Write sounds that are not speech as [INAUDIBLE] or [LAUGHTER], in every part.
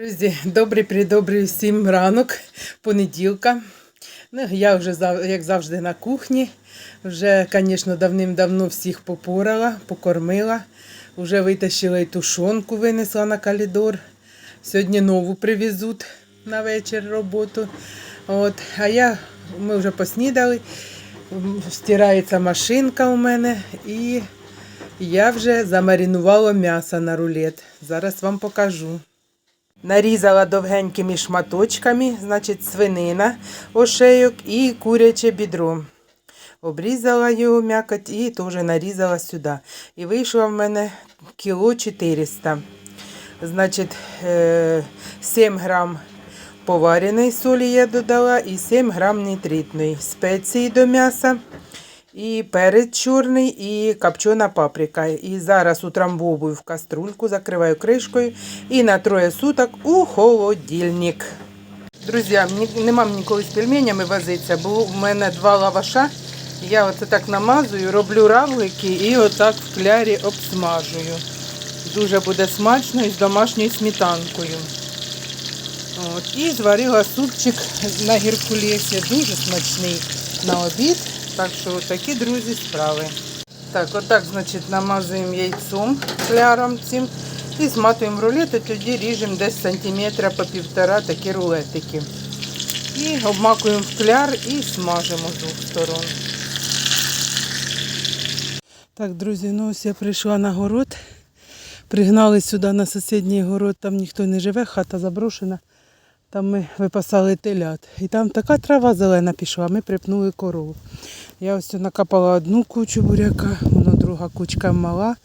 Друзі, добрий придобрий всім ранок, понеділка. Ну, я вже як завжди на кухні. Вже, звісно, давним-давно всіх попорала, покормила. Вже витащила і тушонку, винесла на калідор. Сьогодні нову привезуть на вечір роботу. От. А я, ми вже поснідали, стирається машинка у мене і я вже замаринувала м'ясо на рулет. Зараз вам покажу. Нарізала довгенькими шматочками, значить, свинина, ошейок і куряче бідро. Обрізала його м'якоть і теж нарізала сюди. І вийшло в мене кіло 400. Значить, е, 7 грам повареної солі я додала і 7 грам нитритної. Спеції до м'яса. І перець чорний, і копчена паприка. І зараз утрамбовую в каструльку, закриваю кришкою і на троє суток у холодильник. Друзі, мені, нема мені коли з пельменями возитися, бо в мене два лаваша. Я оце так намазую, роблю равлики і отак в клярі обсмажую. Дуже буде смачно і з домашньою сметанкою. От, і зварила супчик на геркулесі, дуже смачний на обід. Так що такі, друзі, справи. Так, отак, значить, намазуємо яйцом кляром цим і зматуємо рулети, тоді ріжемо десь сантиметра по півтора такі рулетики. І обмакуємо в кляр і смажимо з двох сторон. Так, друзі, ну ось я прийшла на город. Пригнали сюди на сусідній город, там ніхто не живе, хата заброшена. Там ми випасали телят. І там така трава зелена пішла, ми припнули корову. Я ось накопала одну кучу буряка, воно друга кучка мала.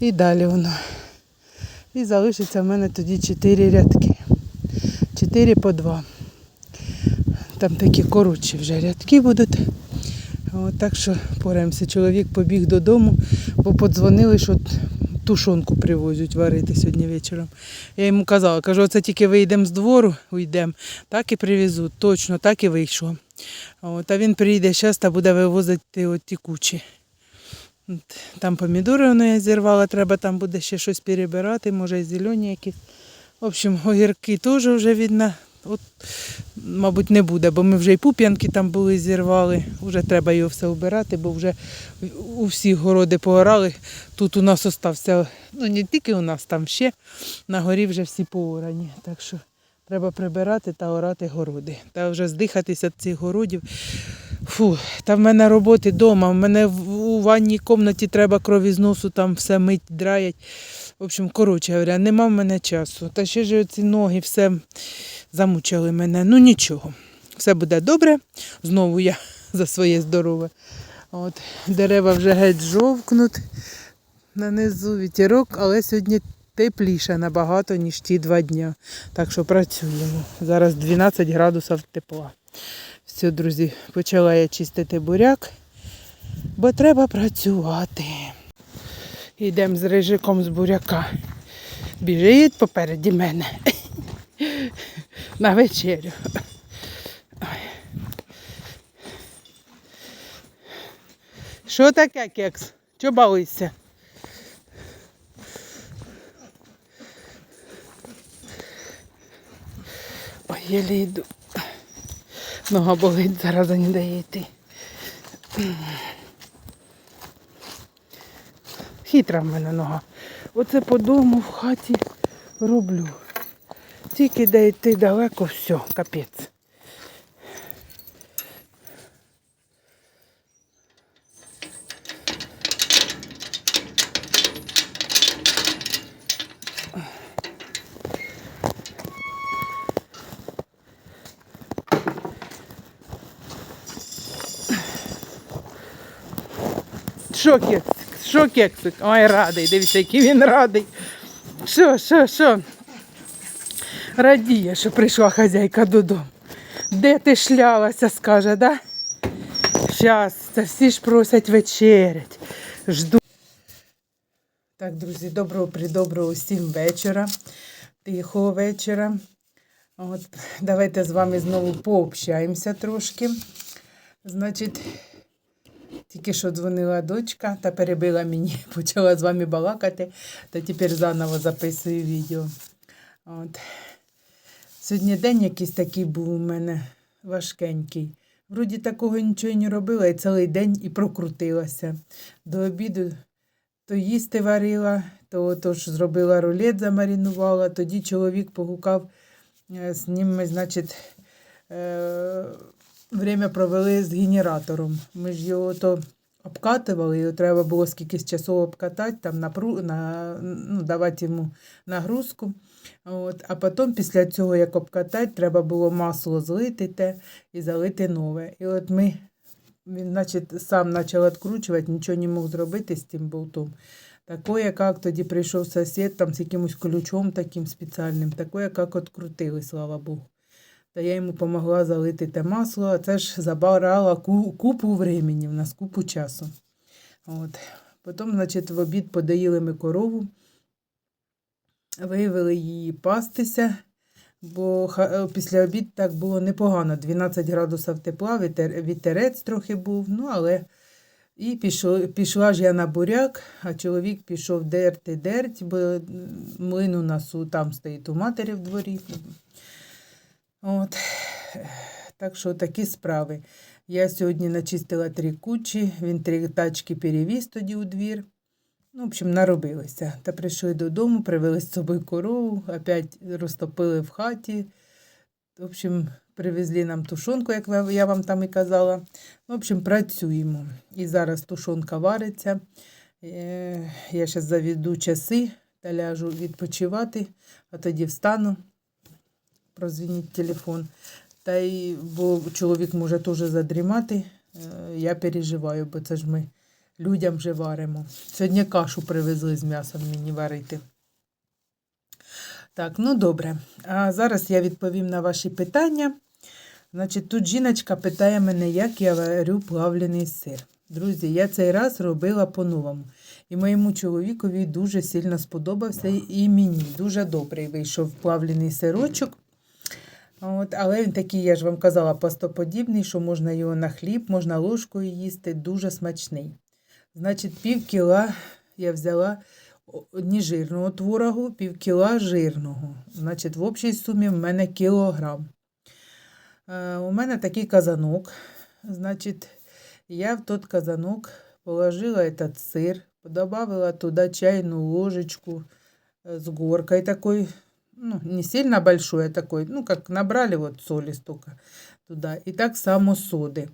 І далі воно. І залишиться в мене тоді 4 рядки. 4 по 2. Там такі коротші вже рядки будуть. От, так що пораємося. Чоловік побіг додому, бо подзвонили, що тушонку привозять варити сьогодні вечором. Я йому казала, кажу, оце тільки вийдемо з двору, уйдемо, так і привезуть. Точно, так і вийшло. От, а він прийде зараз та буде вивозити от ті кучі. От, Там помідори воно я зірвала, треба там буде ще щось перебирати, може зелені якісь. В общем, огірки теж вже видно. От, мабуть, не буде, бо ми вже і пуп'янки там були, зірвали. Вже треба його все обирати, бо вже у всі городи поорали. Тут у нас остався, ну не тільки у нас, там ще на горі вже всі поорані. Так що треба прибирати та орати городи. Та вже здихатися цих городів. Фу, та в мене роботи вдома. В мене у ванній кімнаті треба кров із носу, там все мить, драять. В общем, коротше говоря, нема в мене часу. Та ще ж ці ноги все замучили мене. Ну нічого. Все буде добре. Знову я [LAUGHS] за своє здорове. От, дерева вже геть жовкнуть нанизу вітерок, але сьогодні тепліше набагато, ніж ті два дня. Так що працюємо. Зараз 12 градусів тепла. Все, друзі, почала я чистити буряк, бо треба працювати. Йдемо з рижиком з буряка. Біжить попереді мене [LAUGHS] на вечерю. Що таке, кекс? Чого балуєшся? Єлі йду. Нога болить, зараз не дає йти. Хитра в мене нога. Оце по дому в хаті роблю. Тільки де йти далеко, все, капець. Що кексик? Що кексик? Ой, радий, дивіться, який він радий. Що, що, що? Радіє, що прийшла хазяйка додому. Де ти шлялася, скаже, да? Щас, це всі ж просять вечерять. Жду. Так, друзі, доброго придоброго всім вечора. Тихого вечора. От, давайте з вами знову пообщаємося трошки. Значить, тільки що дзвонила дочка та перебила мені, [LAUGHS] почала з вами балакати, та тепер заново записую відео. От. Сьогодні день якийсь такий був у мене важкенький. Вроді такого нічого не робила, і цілий день і прокрутилася. До обіду то їсти варила, то, то зробила рулет, замаринувала. Тоді чоловік погукав е, з ним, значить, е, время провели з генератором. Ми ж його то обкатували, його треба було скількись часов обкатати, там напру, на, ну, давати йому нагрузку. От, а потім після цього, як обкатати, треба було масло злити те і залити нове. І от ми, він, значить, сам почав відкручувати, нічого не мог зробити з тим болтом. Такое, як тоді прийшов сусід там з якимось ключом таким спеціальним, такое, як відкрутили, слава Богу. Та я йому допомогла залити те масло, а це ж забирала купу времени, в нас купу часу. От. Потім, значить, в обід подоїли ми корову, виявили її пастися, бо е, після обід так було непогано. 12 градусів тепла, вітер, вітерець трохи був, ну але і пішло, пішла ж я на буряк, а чоловік пішов дерти дерть, бо млин у нас там стоїть у матері в дворі. От. Так що такі справи. Я сьогодні начистила три кучі, він три тачки перевіз тоді у двір. Ну, в общем, наробилися. Та прийшли додому, привели з собою корову, опять розтопили в хаті. В общем, привезли нам тушонку, як я вам там і казала. В общем, працюємо. І зараз тушонка вариться. Е, Я зараз заведу часи та ляжу відпочивати, а тоді встану, прозвініть телефон. Та й, бо чоловік може теж задрімати. Е, Я переживаю, бо це ж ми людям вже варимо. Сьогодні кашу привезли з м'ясом мені варити. Так, ну добре. А зараз я відповім на ваші питання. Значить, тут жіночка питає мене, як я варю плавлений сир. Друзі, я цей раз робила по-новому. І моєму чоловікові дуже сильно сподобався, і мені дуже добрий вийшов плавлений сирочок. От, але він такий, я ж вам казала, пастоподібний, що можна його на хліб, можна ложкою їсти, дуже смачний. Значить, пів кіла я взяла о- нежирного творогу, пів кіла жирного. Значить, в общій сумі в мене кілограм. Е, у мене такий казанок. Значить, я в тот казанок положила этот сыр, добавила туда чайную ложечку э, с горкой такой, ну, не сильно большой, а такой, ну, как набрали вот соли столько туда. І так само соди.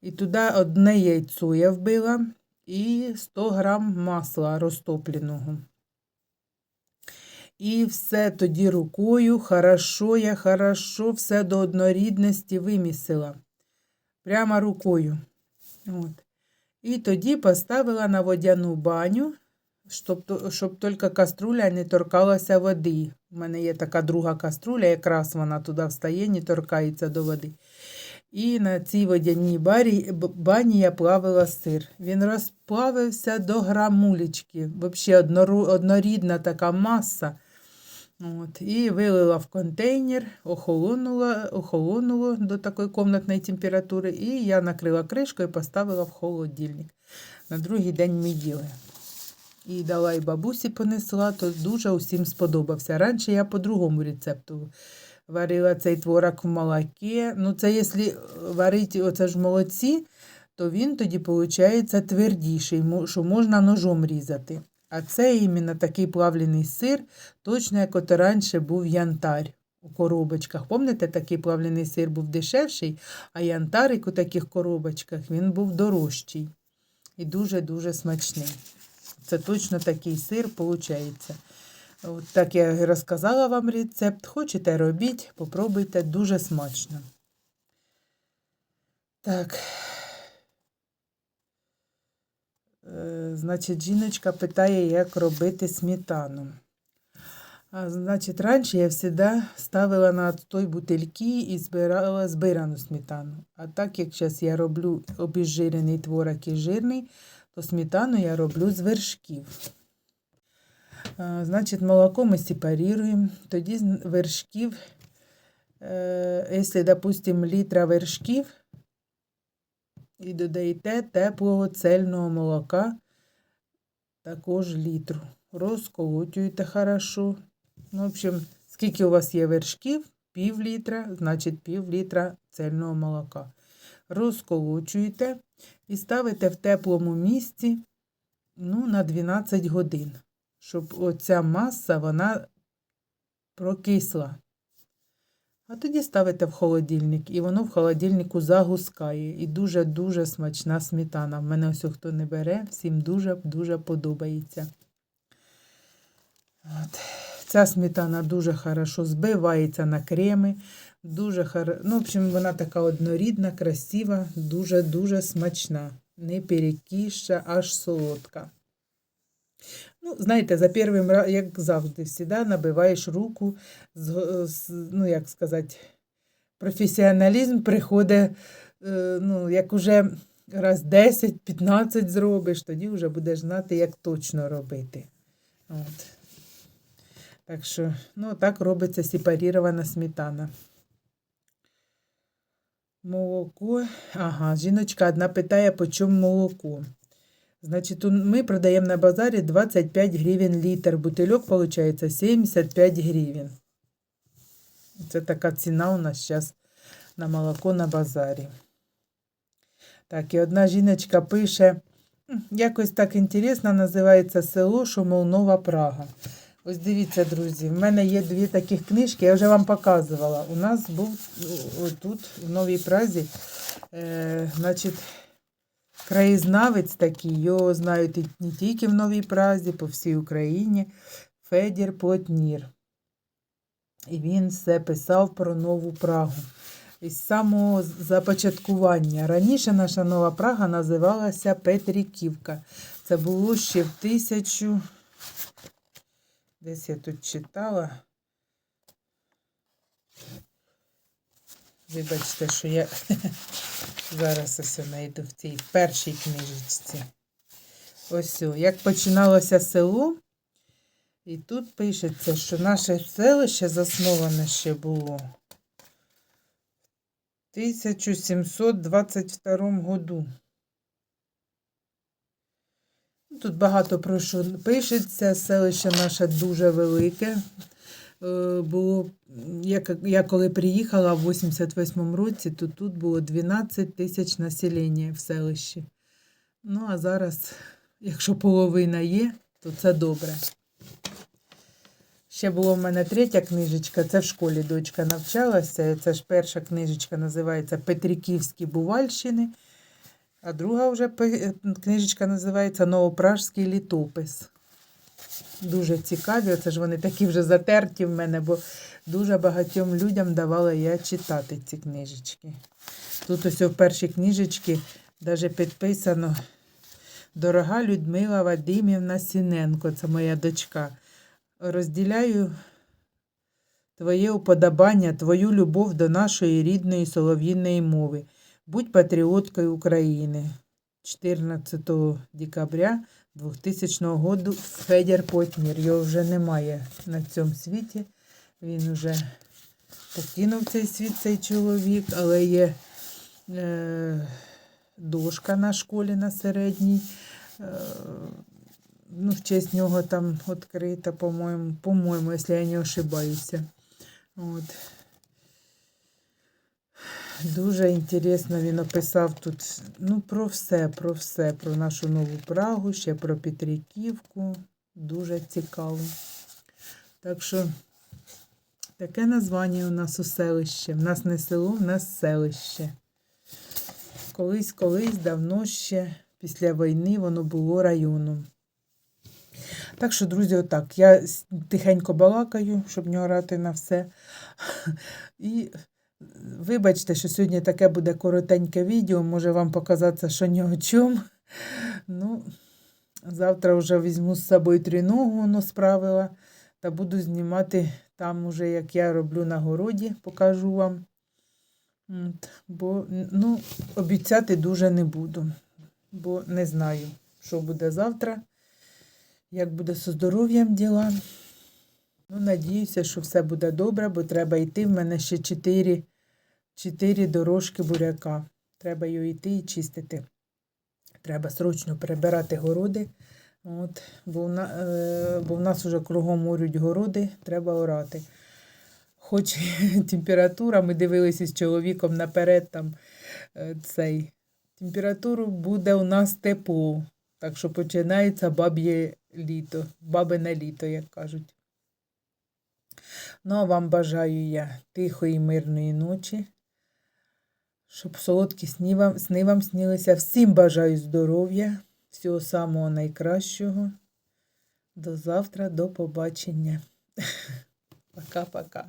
І туди одне яйцо я вбила і 100 грам масла розтопленого. І все тоді рукою, хорошо, я хорошо все до однорідності вимісила. Прямо рукою. От. І тоді поставила на водяну баню, щоб, щоб тільки каструля не торкалася води. У мене є така друга каструля, якраз вона туди встає, не торкається до води. І на цій водяній барі, бані я плавила сир. Він розплавився до грамулечки. Взагалі однорідна така маса. От, і вилила в контейнер, охолонула, охолонуло до такої комнатної температури, і я накрила кришкою і поставила в холодильник. На другий день ми їли. І дала і бабусі понесла, то дуже усім сподобався. Раніше я по другому рецепту варила цей творог в молоке. Ну, це якщо варити оце ж в молоці, то він тоді виходить твердіший, що можна ножом різати. А це іменно такий плавлений сир, точно як от раніше був янтар у коробочках. Пам'ятаєте, такий плавлений сир був дешевший, а янтарик у таких коробочках він був дорожчий і дуже-дуже смачний. Це точно такий сир виходить. От так я розказала вам рецепт. Хочете робіть, попробуйте, дуже смачно. Так. Е, Значить, жіночка питає, як робити сметану. А, значить, раніше я завжди ставила на той бутильки і збирала збирану сметану. А так як зараз я роблю обезжирений творог і жирний, то сметану я роблю з вершків. Значить, молоко ми сепаруємо. Тоді з вершків, е, якщо, допустимо, літра вершків, і додаєте теплого цельного молока, також літру. Розколотюєте хорошо. Ну, в общем, скільки у вас є вершків, пів літра, значить пів літра цельного молока. Розколочуєте і ставите в теплому місці ну, на 12 годин, щоб оця маса вона прокисла. А тоді ставите в холодильник, і воно в холодильнику загускає. І дуже-дуже смачна сметана. В мене ось хто не бере, всім дуже-дуже подобається. От. Ця сметана дуже хорошо збивається на креми. Дуже хоро... Ну, в общем, вона така однорідна, красива, дуже-дуже смачна. Не перекіща, аж солодка. Ну, знаєте, за першим разом, як завжди, завжди набиваєш руку, ну, як сказати, професіоналізм приходить, е, ну, як уже раз 10-15 зробиш, тоді вже будеш знати, як точно робити. От. Так що, ну, так робиться сепарірована сметана. Молоко. Ага, жіночка одна питає, по чому молоко. Значить, ми продаємо на базарі 25 гривень літр. Бутильок, виходить, 75 гривень. Це така ціна у нас зараз на молоко на базарі. Так, і одна жіночка пише, «М, якось так інтересно називається село, що Прага. Ось дивіться, друзі, в мене є дві таких книжки, я вже вам показувала. У нас був тут, в Новій Празі, е, значить, краєзнавець такий, його знають і не тільки в Новій Празі, по всій Україні, Федір Плотнір. І він все писав про Нову Прагу. Із самого започаткування. Раніше наша Нова Прага називалася Петриківка. Це було ще в тисячу. Десь я тут читала. Вибачте, що я [LAUGHS] зараз ось знайду в цій першій книжечці. Ось, як починалося село, і тут пишеться, що наше селище засноване ще було в 1722 году. Тут багато про що пишеться. Селище наше дуже велике. Е, Було, я, я коли приїхала в 88-му році, то тут було 12 тисяч населення в селищі. Ну, а зараз, якщо половина є, то це добре. Ще була в мене третя книжечка, це в школі дочка навчалася. Це ж перша книжечка називається Петриківські Бувальщини. А друга вже книжечка називається Новопражський літопис. Дуже цікаві. Оце ж вони такі вже затерті в мене, бо дуже багатьом людям давала я читати ці книжечки. Тут ось в першій книжечці навіть підписано Дорога Людмила Вадимівна Сіненко, це моя дочка. Розділяю твоє уподобання, твою любов до нашої рідної солов'їної мови. Будь патріоткою України. 14 декабря 2000 року Федір Потнір. Його вже немає на цьому світі. Він вже покинув цей світ, цей чоловік, але є е, дошка на школі на середній. Е, ну, в честь нього там відкрита, по-моєму, по-моєму, якщо я не ошибаюся. От. Дуже інтересно він описав тут ну, про все, про все, про нашу нову Прагу, ще про Петриківку. Дуже цікаво. Так що таке названня у нас у селище. В нас не село, в нас селище. Колись, колись, давно ще, після війни, воно було районом. Так що, друзі, отак. Я тихенько балакаю, щоб не орати на все. [LAUGHS] І вибачте, що сьогодні таке буде коротеньке відео, може вам показатися, що ні о чому. Ну, завтра вже візьму з собою тріногу, воно справила, та буду знімати там уже, як я роблю на городі, покажу вам. От, бо ну, обіцяти дуже не буду, бо не знаю, що буде завтра, як буде зі здоров'ям діла. Ну, надіюся, що все буде добре, бо треба йти. В мене ще чотири, чотири дорожки буряка. Треба його йти і чистити. Треба срочно перебирати городи. От, бо, в на, е, бо в нас вже кругом орють городи, треба орати. хоч [LAUGHS] температура, ми дивилися з чоловіком наперед там е, цей. Температуру буде у нас тепло. Так що починається баб'є літо, бабине літо, як кажуть. Ну, а вам бажаю я тихої, мирної ночі, щоб солодкі сни вам, сни вам снилися. Всім бажаю здоров'я, всього самого найкращого. До завтра, до побачення. [LAUGHS] Пока-пока.